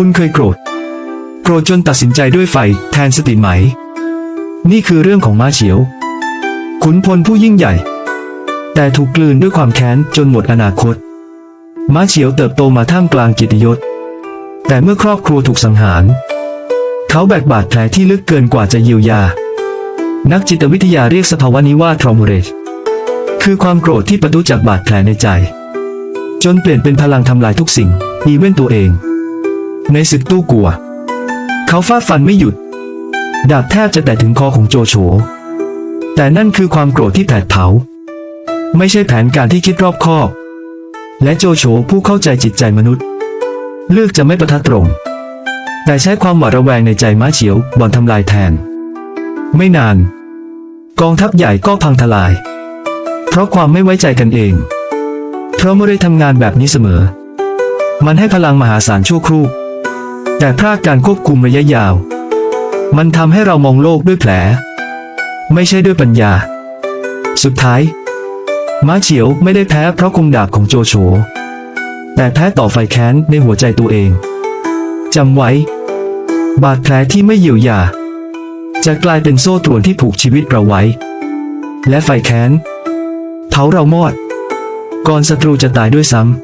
คุณเคยโกรธ โกรธจนตัดสินใจด้วยไฟแทนสติไหม นี่คือเรื่องของม้าเฉียว ขุนพลผู้ยิ่งใหญ่ แต่ถูกกลืนด้วยความแค้นจนหมดอนาคต ม้าเฉียวเติบโตมาท่ามกลางกียรติยศ แต่เมื่อครอบครัวถูกสังหาร เขาแบกบาดแผลที่ลึกเกินกว่าจะเยียวยา นักจิตวิทยาเรียกสภาวะนี้ว่าทรอมเรจคือความโกรธที่ประทุจากบาดแผลในใจ จนเปลี่ยนเป็นพลังทำลายทุกสิ่งอีเว้นตัวเอง ในศึกตู้กัว เขาฟาดฟันไม่หยุด ดาบแทบจะแตะถึงคอของโจโฉ แต่นั่นคือความโกรธที่แผดเผา ไม่ใช่แผนการที่คิดรอบคอบ และโจโฉผู้เข้าใจจิตใจมนุษย์ เลือกจะไม่ประทัดตรง แต่ใช้ความหวาดระแวงในใจม้าเฉียวบ่อนทำลายแทน ไม่นาน กองทัพใหญ่ก็พังทลาย เพราะความไม่ไว้ใจกันเอง เพราะไม่ได้ทำงานแบบนี้เสมอ มันให้พลังมหาศาลชั่วครู่ แต่พลาการควบคุมระยะยาว มันทำให้เรามองโลกด้วยแผล ไม่ใช่ด้วยปัญญา สุดท้าย ม้าเฉียวไม่ได้แพ้เพราะคมดาบของโจโฉแต่แพ้ต่อไฟแค้นในหัวใจตัวเองจำไว้ บาดแผลที่ไม่เยียวยา จะกลายเป็นโซ่ตรวนที่ผูกชีวิตเราไว้ และไฟแค้นเผาเรามอด ก่อนศัตรูจะตายด้วยซ้ำ